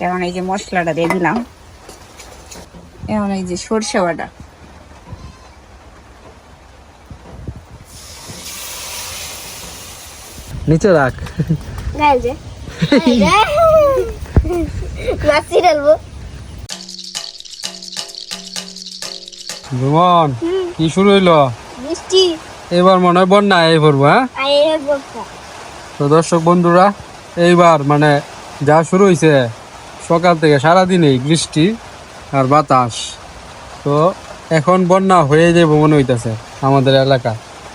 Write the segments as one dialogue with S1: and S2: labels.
S1: এখন এই যে মশলাটা দিয়ে দিলাম। এখন এই যে সরষে বাটা।
S2: নিচে রাখ। কি শুরু হইল? এবার মনে হয় বন্যা এই পড়ব হ্যাঁ? তো দর্শক বন্ধুরা এইবার মানে যা শুরু হয়েছে সকাল থেকে সারাদিনই বৃষ্টি আর বাতাস। তো এখন বন্যা হয়ে যাবে মনে হইতেছে আমাদের এলাকা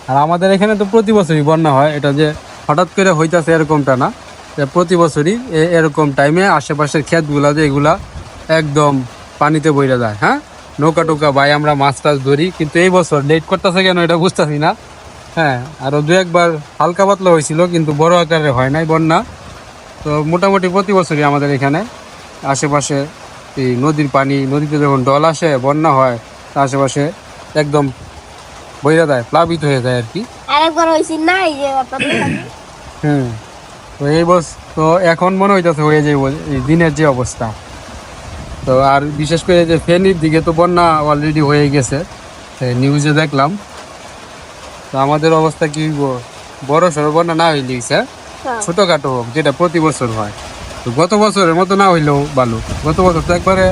S2: আর আমাদের এখানে তো প্রতি বছরই বন্যা হয়, এটা যে হঠাৎ করে হইতাছে এরকমটা না। প্রতি বছরই এরকম টাইমে আশেপাশের ক্ষেতগুলা যে এগুলা একদম পানিতে বইরা যায় হ্যাঁ? নৌকা টোকা বাই আমরা মাছ টাছ ধরি, কিন্তু এই বছর লেট করতেছে কেন এটা বুঝতেছি না। হ্যাঁ আরও দু একবার হালকা পাতলা হয়েছিল কিন্তু বড় আকারে হয় নাই বন্যা। তো মোটামুটি প্রতি বছরই আমাদের এখানে আশেপাশে এই নদীর পানি নদীতে যখন ডল আসে বন্যা হয় তা আশেপাশে একদম বইরা দেয় প্লাবিত হয়ে যায় আর কি।
S3: আরেকবার হয়েছিল না এই যে
S2: হুম তো এই বস তো এখন মনে হইতেছে হয়ে এই দিনের যে অবস্থা। তো আর বিশেষ করে যে ফেনীর দিকে তো বন্যা অলরেডি হয়ে গেছে নিউজে দেখলাম। তো আমাদের অবস্থা কি বড় সড়ো বন্যা না হইলে হইছে, ছোটখাটো হোক যেটা প্রতি বছর হয়। গত বছরের মতো না হইলেও ভালো। গত বছর তো একবারে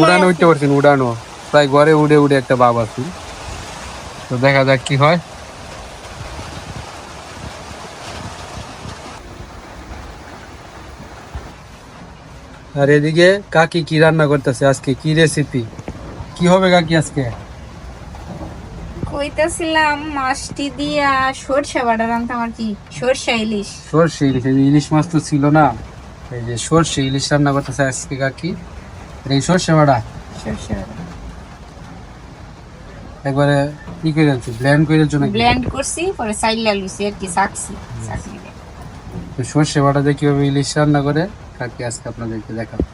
S2: উড়ানো উঠতে পারছেন উড়ানো। প্রায় ঘরে উড়ে উড়ে একটা বাপ আছে। তো দেখা যাক কি হয়। আর এদিকে কাকি কি রান্না করতেছে আজকে? কি রেসিপি কি হবে কাকি আজকে?
S1: কইতাছিলাম মাছটি দিয়া সরষে বাটা রান্তাম আর কি সরষে ইলিশ।
S2: সর্ষে ইলিশ এই ইলিশ মাছ তো ছিল না এই যে সর্ষে ইলিশ রান্না করতেছে আজকে কাকি এই সর্ষে বাড়া
S1: সরষে বাটা।
S2: একবারে ই করে আনছি ব্ল্যান্ড করে জন্য
S1: ব্লেন্ড করছি পরে সাইলা লুছি আর কি সাকছি দিয়ে।
S2: তো সর্ষে বাটা দিয়ে কীভাবে ইলিশ রান্না করে? কাকি আজকে আপনাদেরকে দেখাবো।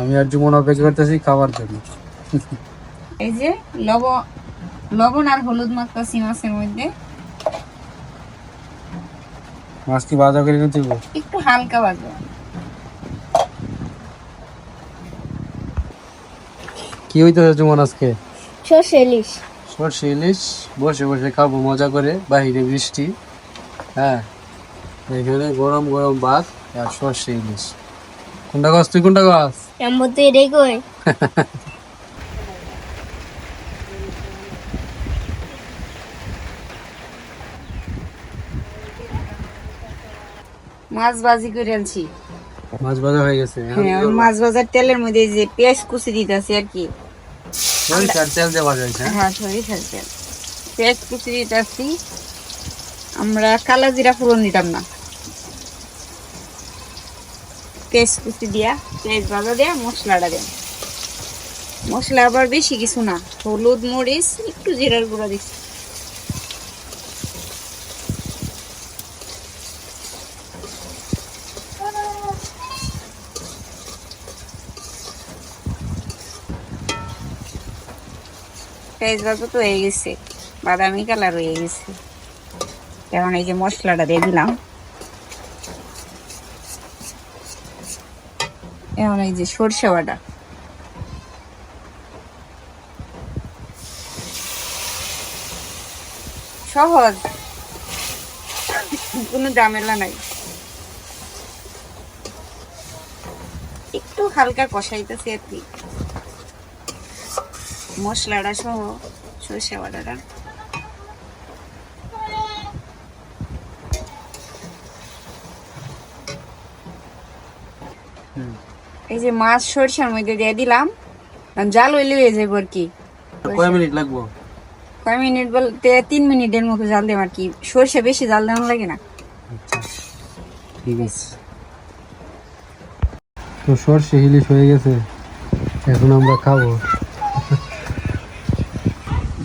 S2: আমি আর জুমন অপেক্ষা করতেছি খাওয়ার জন্য।
S1: এই যে লবণ লবণ আর হলুদ মাখতাছি মাছের মধ্যে।
S2: মাছ কি বাজা করে নিতে হবে?
S1: একটু হালকা বাজবে
S2: কি হইতেছে জুমন আজকে?
S3: সর্ষে ইলিশ।
S2: সর্ষে ইলিশ? বসে বসে খাব মজা করে বাহিরে বৃষ্টি। হ্যাঁ এখানে গরম গরম ভাত আর সর্ষে ইলিশ। কোনটা গাছ তুই কোনটা গাছ
S3: আমার তো এটাই কই।
S1: মাছ ভাজি করে আনছি।
S2: মাছ ভাজা হয়ে গেছে
S1: হ্যাঁ মাছ ভাজার তেলের মধ্যে যে পেঁয়াজ কুচি দিতেছি আর কি।
S2: সরিষার তেল হ্যাঁ?
S1: হ্যাঁ সরিষার তেল। পেঁয়াজ কুচি দিতেছি। আমরা কালা জিরা ফোড়ন দিতাম না। পেঁয়াজ কুচি দিয়া পেঁয়াজ ভাজা দিয়া মশলাটা দেন। মশলা আবার বেশি কিছু না। হলুদ মরিচ একটু জিরার গুঁড়া দিচ্ছি পেঁয়াজ তো হয়ে গেছে, বাদামি কালার হয়ে গেছে। এখন এই যে মশলাটা এই যে সহজ, কোনো ঝামেলা নাই। একটু হালকা কষাইতেছি আর কি। মশলাটা সহ সরষে বাটাটা। এই যে মাছ সরষের মধ্যে দিয়ে দিলাম। জাল হইলে হয়ে যাব আর কি।
S2: কয় মিনিট লাগবো?
S1: কয় মিনিট বলতে তিন মিনিটের মতো জাল দেব আর কি। সরষে বেশি জাল দেওয়া লাগে না।
S2: আচ্ছা ঠিক আছে। তো সর্ষে ইলিশ হয়ে গেছে। এখন আমরা খাব।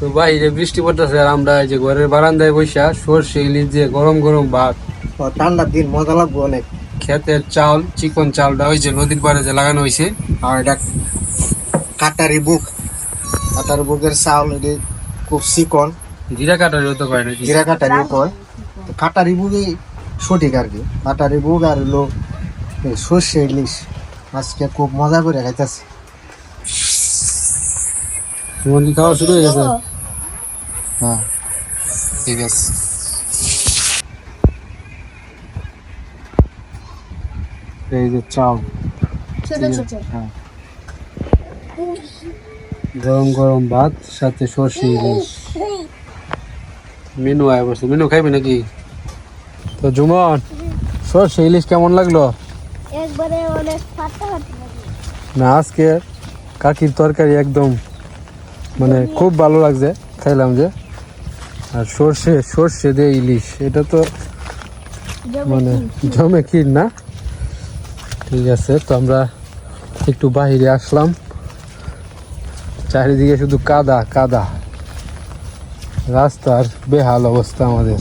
S2: তো বাইরে বৃষ্টি পড়তেছে আর আমরা এই যে ঘরের বারান্দায় বসে সর্ষে ইলিশ দিয়ে গরম গরম ভাত।
S4: ঠান্ডার দিন মজা লাগবে অনেক।
S2: ক্ষেতের চাল চিকন চালটা ওই যে নদীর পাড়ে যে লাগানো হয়েছে।
S4: আর এটা কাটারি বুক। কাটারি বুকের চাউল এটি খুব চিকন।
S2: জিরা কাটার হতে পারে নাকি?
S4: জিরা কাটারি কয়। তো কাটারি বুকই সঠিক আর কি। কাটারি বুক আর হলো এই সর্ষে ইলিশ। আজকে খুব মজা করে খাইতেছি।
S2: তোমার কি খাওয়া শুরু হয়ে গেছে?
S4: হ্যাঁ ঠিক আছে।
S2: এই যে চাও হ্যাঁ। গরম গরম ভাত সাথে সর্ষে ইলিশ। মেনু আয় বসে মেনু খাইবি নাকি? তো জুমন সর্ষে ইলিশ কেমন লাগল?
S3: একবারে অনেক ফাটা ফাটা লাগে।
S2: না আজকে কাকির তরকারি একদম মানে খুব ভালো লাগছে, খাইলাম যে। আর সর্ষে সর্ষে দিয়ে ইলিশ, এটা তো মানে জমে ক্ষীর না? ঠিক আছে, তো আমরা একটু বাহিরে আসলাম। চারিদিকে শুধু কাদা কাদা। রাস্তার বেহাল অবস্থা আমাদের।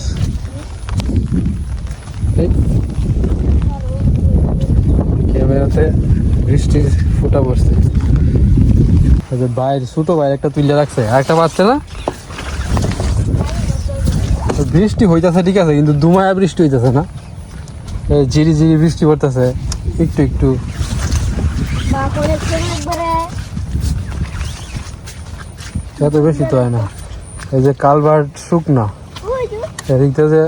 S2: ক্যামেরাতে বৃষ্টির ফোটা পড়ছে। যে বাইরে ছোট ভাই একটা তুলে রাখছে আর একটা পাচ্ছে না? তো বৃষ্টি হইতাছে ঠিক আছে কিন্তু দুমায়া বৃষ্টি হইতাছে না? এই ঝিরি ঝিরি বৃষ্টি পড়তেছে একটু একটু। এত বেশি তো হয় না। এই যে কালভার্ট শুকনা এদিকটা যে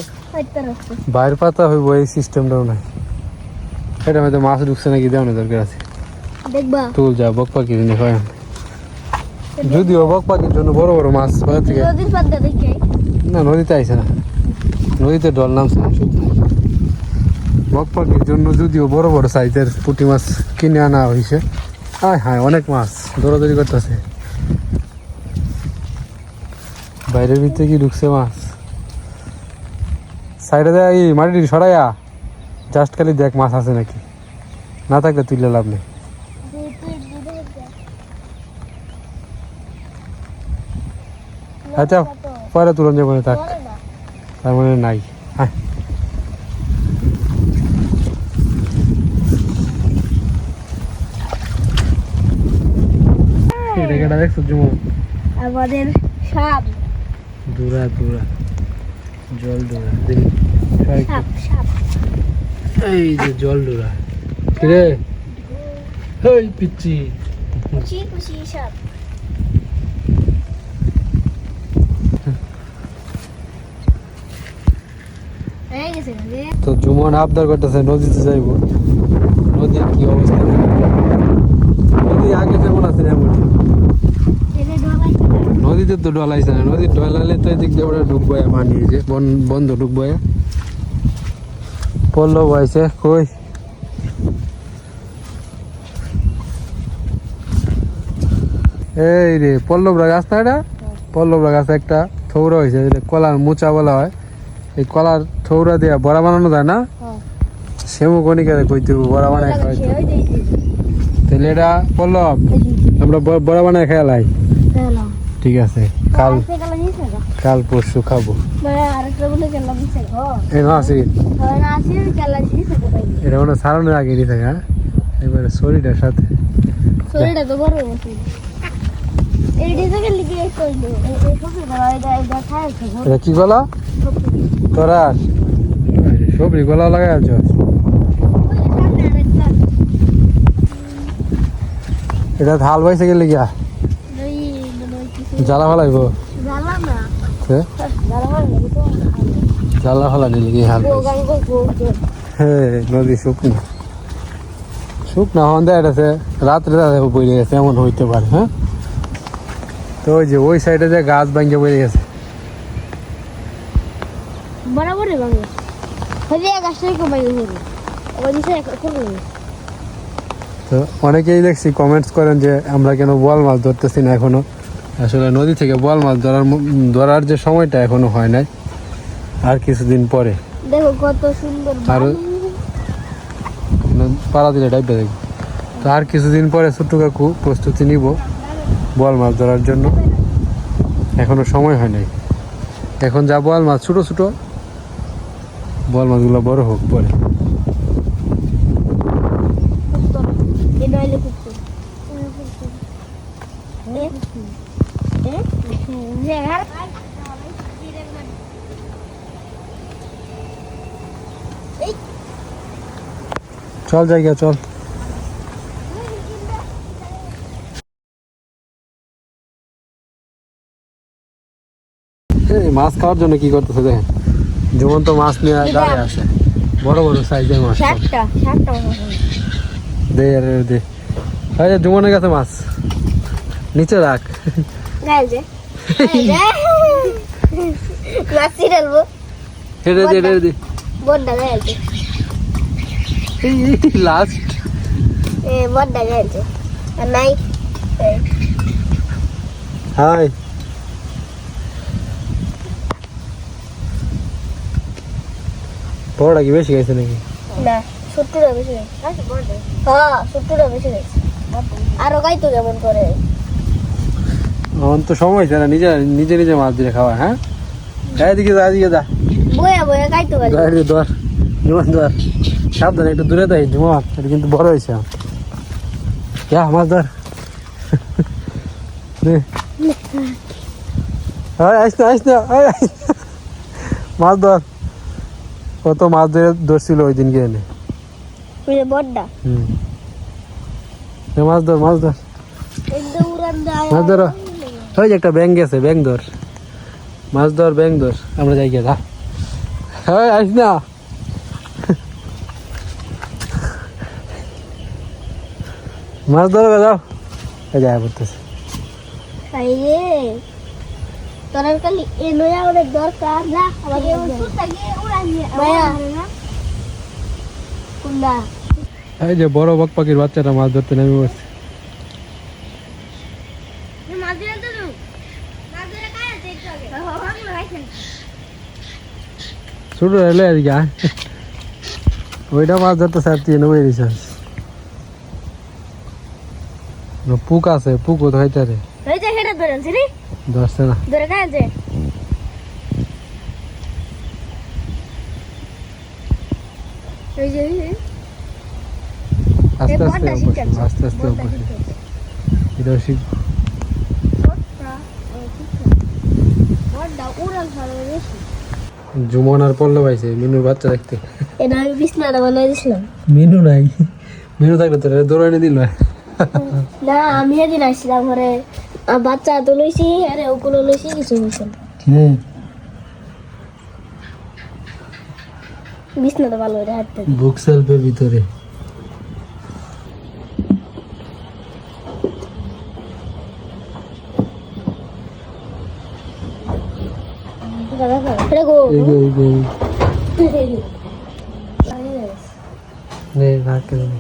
S2: বাইর পাতা হইব এই সিস্টেমটাও নাই। এটা হয়তো মাছ ঢুকছে নাকি দেওয়ানো দরকার আছে।
S3: দেখবা।
S2: তুল যা বক পাখি জিনিস হয় যদিও বক পাখির জন্য বড় বড় মাছ বাইরে থেকে না নদীতে আইছে না। নদীতে ডল নামছে বক পাখির জন্য যদিও বড় বড় সাইজের পুঁটি মাছ কিনে আনা হয়েছে আয় হ্যাঁ অনেক মাছ দৌড়াদৌড়ি করতেছে। বাইরের ভিতরে কি ঢুকছে মাছ? সাইডে দেয় এই মাটি সরাইয়া। জাস্ট খালি দেখ মাছ আছে নাকি। না থাকলে তুললে লাভ নেই। আচ্ছা পরে তুলন যাব থাক। তার মানে নাই। হ্যাঁ কেটা দেখছ জুমো
S3: আমাদের সাপ।
S2: দূরা দূরা। জল দূরা। দেখি। try কর।
S3: সাপ সাপ।
S2: এই যে জল দূরা। কিরে হেই পিচ্ছি
S3: খুশি খুশি সাপ হয়ে গেছে রে
S2: তো জুমন আবদার করতেছে নদীতে যাইব। নদীর কি অবস্থা? নদী আগে যেমন আছে এমন নদীতে তো ডলাইছে না। নদীর ডলালে তো এদিক দিয়ে ওরা ঢুকবো মানিয়ে যে বন- বন্ধ ঢুকবো পল্লব হয়েছে কই? এই রে পল্লবরা গাছ না এটা? পল্লবরা গাছ একটা থৌরা হয়েছে কলার মোচা বলা হয়। এই কলার থৌরা দিয়া বড়া বানানো যায় না
S3: হ্যাঁ।
S2: সেমু কণিকা কইতে বড়া বানায় খাওয়াইতে তাহলে এটা পল্লব আমরা বড়া বানায় খেয়ালাই ঠিক আছে কাল
S3: কালা
S2: পরশু খাব
S3: মানে বলে হয়
S2: এটা মনে সারানোর আগে থাকে হ্যাঁ এবারে শরীরটার সাথে
S3: শরীরটা তো বড় এটা
S2: কি গলা তোরা সবরি গলা লাগাই আছ এটা ধাল বাইসে গেলে গিয়া। জ্বালা ফালাইব
S3: জ্বালা হয় না তো
S2: জ্বালা হাল
S3: গো গান গো গো গো
S2: হে, নদী শুকনো। শুকনো হন দেয় এটাতে রাত্রে রাতে বইরে গেছে, এমন হইতে পারে হ্যাঁ? তো ওই যে ওই সাইডে যে গাছ ভাঙ্গে বইরে গেছে।
S3: বরাবরই ভাঙে হইলে গাছটাই কমাই হইল ওই দিছে করবে
S2: তো অনেকেই দেখছি কমেন্টস করেন যে আমরা কেন বোয়াল মাছ ধরতেছি না এখনও? আসলে নদী থেকে বোয়াল মাছ ধরার ধরার যে সময়টা এখনও হয় নাই আর কিছুদিন পরে।
S3: দেখো কত সুন্দর
S2: আরো-। পাড়া দিলে ডাইবে দেখব তো আর কিছুদিন পরে ছোট্ট কাকু প্রস্তুতি নিব বোয়াল মাছ ধরার জন্য। এখনও সময় হয় নাই। এখন যা বোয়াল মাছ ছোট ছোট বোয়াল মাছগুলো বড় হোক পরে চল জায়গা চল। এই মাছ খাওয়ার জন্য কি করতেছে দেখেন। যেমন তো মাছ নিয়ে দাঁড়িয়ে আসে। বড় বড় সাইজের মাছ দে আরে দে। জুমনের কাছে মাছ। নিচে রাখ। হেঁটে দে হেঁটে দে। লাস্ট
S3: নাই।
S2: হাই। বড়টা কি বেশি গেছে নাকি?
S3: না বেশি হ্যাঁ বেশি আরও গাইতো কেমন করে?
S2: এখন তো সময় হয়েছে না নিজে নিজে নিজে মাছ দিয়ে খাওয়া হ্যাঁ? এদিকে যা এদিকে যা।
S3: বয়া বয়া গাইতো গাইতো
S2: গাড়ি ধর ধর সাবধানে একটু দূরে দেয় এটা কিন্তু বড় হয়েছে যা মাছ ধর। মাছ ধর। কত মাছ ধরে ধরছিল ওই দিন গিয়ে এনে।
S3: ওই যে বড্ডা
S2: হুম। নে, মাছ ধর মাছ ধর।
S3: একদম উড়ান দেয়।
S2: মাছ ধরো। ওই যে একটা ব্যাং গেছে ব্যাং ধর। মাছ ধর ব্যাং ধর। আমরা যাই গিয়ে যা। হ্যাঁ আইস না। মাছ ধরো গে, যাও এই যায় পড়তেছে
S3: এই রে তোর খালি এ নয়া অনেক দরকার না আমাকে মায়া কুন্ডা
S2: এই যে বড় বক পাখির বাচ্চাটা মাছ ধরতে নেমে পড়ছে ছোট এলে আর কি আয়। ওইটা মাছ ধরতে স্যার তুই নেমে দিছিস পুক আছে পুকও তো খাইতে রে
S3: হেটা ধরে আনছি রে।
S2: ধরছে না।
S3: ধরে
S2: আস্তে আস্তে আস্তে আস্তে। এটাও শিখ জুমন আর পাইছে মিনুর বাচ্চা দেখতে।
S3: এটা আমি বিছনাটা বানাই দিছিলাম।
S2: মিনু নাই। মিনু থাকলে তো দৌড়ানি দিল।
S3: না আমি সেদিন আসছিলাম ঘরে। বাচ্চা তো লইছি আরে ওগুলো লইছি কিছু হয়েছে বিছনাটা ভালো করে হাঁটতে
S2: বুক সেলফের ভিতরে।
S3: এটা গো।
S2: এই যে এই যে নে।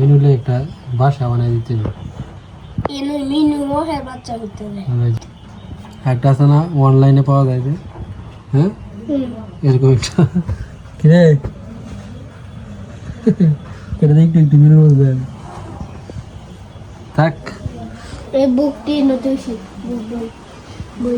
S2: মিনুলে একটা বাসা বানাই দিতে হবে।
S3: মিনু মহের বাচ্চা করতে হবে।
S2: একটা আছে না অনলাইনে পাওয়া যায় যে হ্যাঁ? এরকম একটা। কিরে? এটা দেখতে একটু মিনুর মধ্যে থাক।
S3: এই বুকটি নতুন বুক বই